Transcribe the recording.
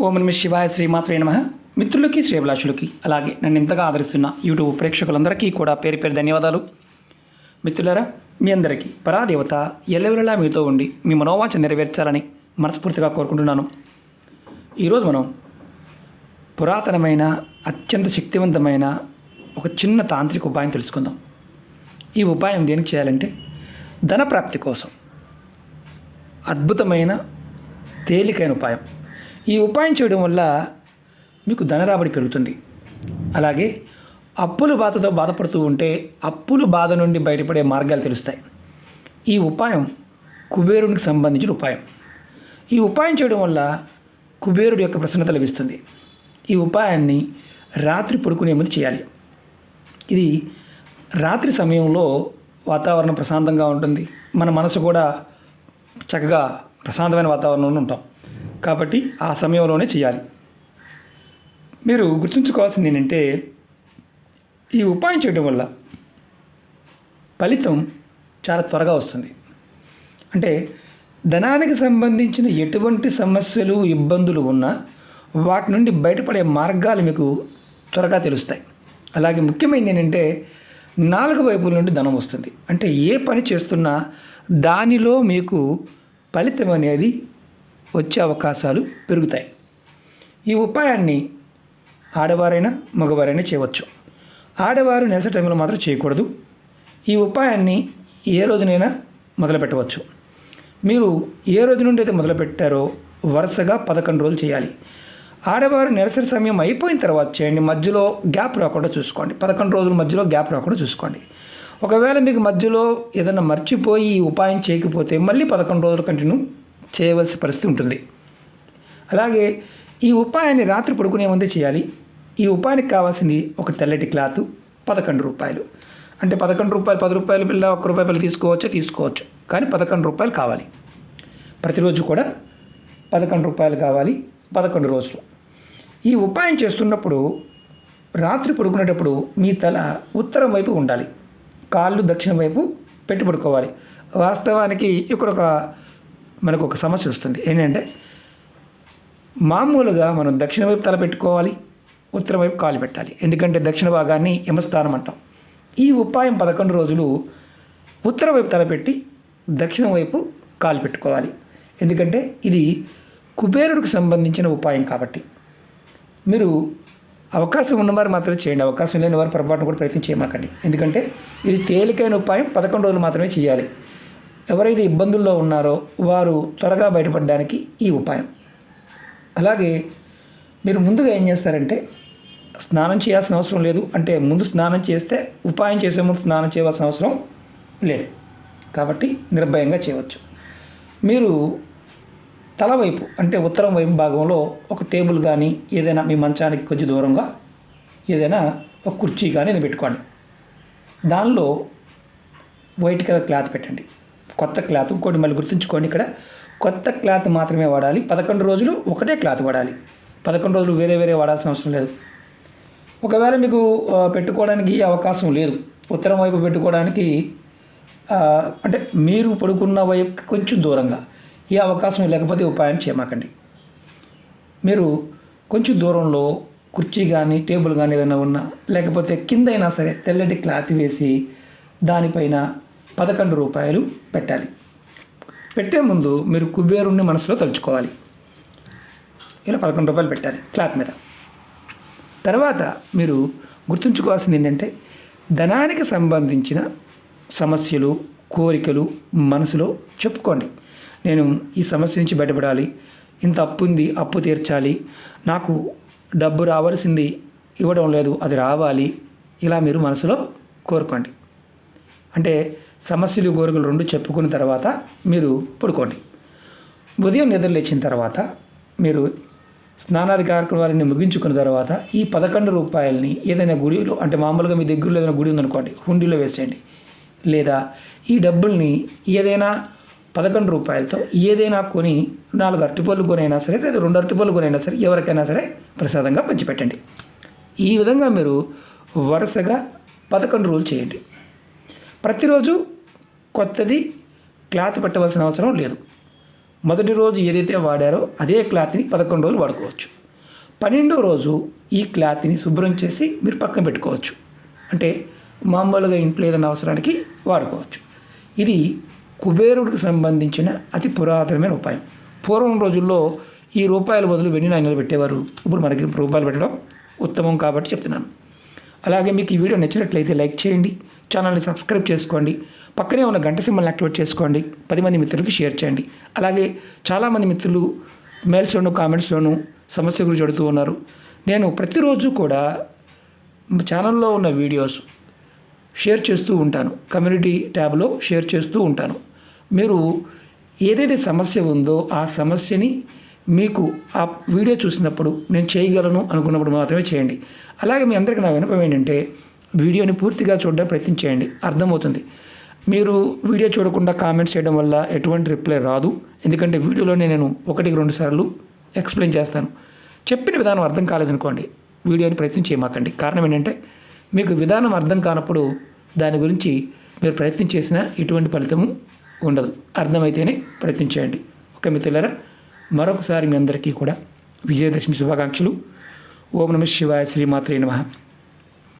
ఓం నమ శివాయ శ్రీమాత్రే నమ. మిత్రులకి శ్రేభిలాషులకి అలాగే నన్ను ఇంతగా ఆదరిస్తున్న యూట్యూబ్ ప్రేక్షకులందరికీ కూడా పేరు పేరు ధన్యవాదాలు. మిత్రులరా మీ అందరికీ పరాదేవత ఎల్లవెల్లలా మీతో ఉండి మీ మనోవాంఛ నెరవేర్చాలని మనస్ఫూర్తిగా కోరుకుంటున్నాను. ఈరోజు మనం పురాతనమైన అత్యంత శక్తివంతమైన ఒక చిన్న తాంత్రిక ఉపాయం తెలుసుకుందాం. ఈ ఉపాయం దేనికి చేయాలంటే ధన ప్రాప్తి కోసం. అద్భుతమైన తేలికైన ఉపాయం. ఈ ఉపాయం చేయడం వల్ల మీకు ధనరాబడి పెరుగుతుంది. అలాగే అప్పుల బాధతో బాధపడుతూ ఉంటే అప్పుల బాధ నుండి బయటపడే మార్గాలు తెలుస్తాయి. ఈ ఉపాయం కుబేరునికి సంబంధించిన ఉపాయం. ఈ ఉపాయం చేయడం వల్ల కుబేరుడి యొక్క ప్రసన్నత లభిస్తుంది. ఈ ఉపాయాన్ని రాత్రి పడుకునే ముందు చేయాలి. ఇది రాత్రి సమయంలో వాతావరణం ప్రశాంతంగా ఉంటుంది. మన మనసు కూడా చక్కగా ప్రశాంతమైన వాతావరణంలో ఉంటాం. కాబట్టి ఆ సమయంలోనే చేయాలి. మీరు గుర్తుంచుకోవాల్సింది ఏంటంటే ఈ ఉపాయం చేయడం వల్ల ఫలితం చాలా త్వరగా వస్తుంది. అంటే ధనానికి సంబంధించిన ఎటువంటి సమస్యలు ఇబ్బందులు ఉన్నా వాటి నుండి బయటపడే మార్గాలు మీకు త్వరగా తెలుస్తాయి. అలాగే ముఖ్యమైనది ఏంటంటే నాలుగు వైపుల నుండి ధనం వస్తుంది. అంటే ఏ పని చేస్తున్నా దానిలో మీకు ఫలితం అనేది వచ్చే అవకాశాలు పెరుగుతాయి. ఈ ఉపాయాన్ని ఆడవారైనా మగవారైనా చేయవచ్చు. ఆడవారు నెలస టైంలో మాత్రం చేయకూడదు. ఈ ఉపాయాన్ని ఏ రోజునైనా మొదలుపెట్టవచ్చు. మీరు ఏ రోజు నుండి అయితే మొదలుపెట్టారో వరుసగా పదకొండు రోజులు చేయాలి. ఆడవారు నెలసరి సమయం అయిపోయిన తర్వాత చేయండి. మధ్యలో గ్యాప్ రాకుండా చూసుకోండి. పదకొండు రోజుల మధ్యలో గ్యాప్ రాకుండా చూసుకోండి. ఒకవేళ మీకు మధ్యలో ఏదైనా మర్చిపోయి ఉపాయం చేయకపోతే మళ్ళీ పదకొండు రోజులు కంటిన్యూ చేయవలసిన పరిస్థితి ఉంటుంది. అలాగే ఈ ఉపాయాన్ని రాత్రి పడుకునే ముందే చేయాలి. ఈ ఉపాయానికి కావాల్సింది ఒక తెల్లటి క్లాత్ పదకొండు రూపాయలు. అంటే పదకొండు రూపాయలు పది రూపాయలు పిల్ల ఒక్క రూపాయి పిల్ల తీసుకోవచ్చు? తీసుకోవచ్చు. కానీ పదకొండు రూపాయలు కావాలి. ప్రతిరోజు కూడా పదకొండు రూపాయలు కావాలి పదకొండు రోజులు. ఈ ఉపాయం చేస్తున్నప్పుడు రాత్రి పడుకునేటప్పుడు మీ తల ఉత్తరం వైపు ఉండాలి. కాళ్ళు దక్షిణం వైపు పెట్టి పడుకోవాలి. వాస్తవానికి ఇక్కడ ఒక మనకు ఒక సమస్య వస్తుంది. ఏంటంటే మామూలుగా మనం దక్షిణ వైపు తల పెట్టుకోవాలి ఉత్తరం వైపు కాలు పెట్టాలి. ఎందుకంటే దక్షిణ భాగాన్ని యమస్థానం అంటాం. ఈ ఉపాయం పదకొండు రోజులు ఉత్తర వైపు తలపెట్టి దక్షిణం వైపు కాలు పెట్టుకోవాలి. ఎందుకంటే ఇది కుబేరుడికి సంబంధించిన ఉపాయం కాబట్టి. మీరు అవకాశం ఉన్నవారు మాత్రమే చేయండి. అవకాశం లేని వారు పొరపాటును కూడా ప్రయత్నం చేయమాకండి. ఎందుకంటే ఇది తేలికైన ఉపాయం పదకొండు రోజులు మాత్రమే చేయాలి. ఎవరైతే ఇబ్బందుల్లో ఉన్నారో వారు త్వరగా బయటపడడానికి ఈ ఉపాయం. అలాగే మీరు ముందుగా ఏం చేస్తారంటే స్నానం చేయాల్సిన అవసరం లేదు అంటే ముందు స్నానం చేస్తే ఉపాయం చేసే ముందు స్నానం చేయవలసిన అవసరం లేదు. కాబట్టి నిర్భయంగా చేయవచ్చు. మీరు తల వైపు అంటే ఉత్తరం వైపు భాగంలో ఒక టేబుల్ కానీ ఏదైనా మీ మంచానికి కొంచెం దూరంగా ఏదైనా ఒక కుర్చీ కానీ ఇది పెట్టుకోండి. దానిలో వైట్ కలర్ క్లాత్ పెట్టండి. కొత్త క్లాత్. ఇంకోటి మళ్ళీ గుర్తుంచుకోండి ఇక్కడ. కొత్త క్లాత్ మాత్రమే వాడాలి. పదకొండు రోజులు ఒకటే క్లాత్ వాడాలి. పదకొండు రోజులు వేరే వేరే వాడాల్సిన అవసరం లేదు. ఒకవేళ మీకు పెట్టుకోవడానికి అవకాశం లేదు. ఉత్తరం వైపు పెట్టుకోవడానికి అంటే మీరు పడుకున్న వైపుకి కొంచెం దూరంగా. ఈ అవకాశం లేకపోతే ఉపాయం చేయమాకండి. మీరు కొంచెం దూరంలో కుర్చీ కానీ టేబుల్ కానీ ఏదైనా ఉన్నా లేకపోతే కిందైనా సరే తెల్లటి క్లాత్ వేసి దానిపైన పదకొండు రూపాయలు పెట్టాలి. పెట్టే ముందు మీరు కుబేరుణ్ణి మనసులో తలుచుకోవాలి. ఇలా పదకొండు రూపాయలు పెట్టాలి క్లాత్ మీద. తర్వాత మీరు గుర్తుంచుకోవాల్సింది ఏంటంటే ధనానికి సంబంధించిన సమస్యలు కోరికలు మనసులో చెప్పుకోండి. నేను ఈ సమస్య నుంచి బయటపడాలి ఇంత అప్పు ఉంది అప్పు తీర్చాలి నాకు డబ్బు రావాల్సింది ఇవ్వడం లేదు అది రావాలి ఇలా మీరు మనసులో కోరుకోండి. అంటే సమస్యలు కోరికలు రెండు చెప్పుకున్న తర్వాత మీరు పడుకోండి. ఉదయం నిద్రలేచిన తర్వాత మీరు స్నానాది కార్యక్రమాలన్నీ ముగించుకున్న తర్వాత ఈ పదకొండు రూపాయలని ఏదైనా గుడిలో అంటే మామూలుగా మీ దగ్గరలో ఏదైనా గుడి ఉందనుకోండి హుండీలో వేసేయండి. లేదా ఈ డబ్బుల్ని ఏదైనా పదకొండు రూపాయలతో ఏదైనా కొని నాలుగు అరటిపళ్ళు కొనైనా సరే లేదా రెండు అరటిపళ్ళు కొనైనా సరే ఎవరికైనా సరే ప్రసాదంగా పంచిపెట్టండి. ఈ విధంగా మీరు వరుసగా పదకొండు రోజులు చేయండి. ప్రతిరోజు కొత్తది క్లాత్ పెట్టవలసిన అవసరం లేదు. మొదటి రోజు ఏదైతే వాడారో అదే క్లాత్ని పదకొండు రోజులు వాడుకోవచ్చు. పన్నెండో రోజు ఈ క్లాత్ని శుభ్రం చేసి మీరు పక్కన పెట్టుకోవచ్చు. అంటే మామూలుగా ఇంట్లో ఏదైనా అవసరానికి వాడుకోవచ్చు. ఇది కుబేరుడికి సంబంధించిన అతి పురాతనమైన ఉపాయం. పూర్వం రోజుల్లో ఈ రూపాయల బదులు వెండి నాణ్యాలు పెట్టేవారు. ఇప్పుడు మనకి రూపాయలు పెట్టడం ఉత్తమం కాబట్టి చెప్తున్నాను. అలాగే మీకు ఈ వీడియో నచ్చినట్లయితే లైక్ చేయండి. ఛానల్ని సబ్స్క్రైబ్ చేసుకోండి. పక్కనే ఉన్న గంట సింబల్ని యాక్టివేట్ చేసుకోండి. పది మంది మిత్రులకి షేర్ చేయండి. అలాగే చాలామంది మిత్రులు మెయిల్స్లోను కామెంట్స్లోను సమస్య గురించి అడుగుతూ ఉన్నారు. నేను ప్రతిరోజు కూడా ఛానల్లో ఉన్న వీడియోస్ షేర్ చేస్తూ ఉంటాను. కమ్యూనిటీ ట్యాబ్లో షేర్ చేస్తూ ఉంటాను. మీరు ఏదైతే సమస్య ఉందో ఆ సమస్యని మీకు ఆ వీడియో చూసినప్పుడు నేను చేయగలను అనుకున్నప్పుడు మాత్రమే చేయండి. అలాగే మీ అందరికీ నా వినపం ఏంటంటే వీడియోని పూర్తిగా చూడడం ప్రయత్నం చేయండి. అర్థమవుతుంది. మీరు వీడియో చూడకుండా కామెంట్స్ చేయడం వల్ల ఎటువంటి రిప్లై రాదు. ఎందుకంటే వీడియోలోనే నేను ఒకటికి రెండు సార్లు ఎక్స్ప్లెయిన్ చేస్తాను. చెప్పిన విధానం అర్థం కాలేదనుకోండి. వీడియోని ప్రయత్నం చేయమాకండి. కారణం ఏంటంటే మీకు విధానం అర్థం కానప్పుడు దాని గురించి మీరు ప్రయత్నం చేసినా ఎటువంటి ఫలితము ఉండదు. అర్థమైతేనే ప్రయత్నం చేయండి. ఓకే మిత్రులారా మరొకసారి మీ అందరికీ కూడా విజయదశమి శుభాకాంక్షలు. ఓం నమ శివాయ శ్రీమాత్రే నమ.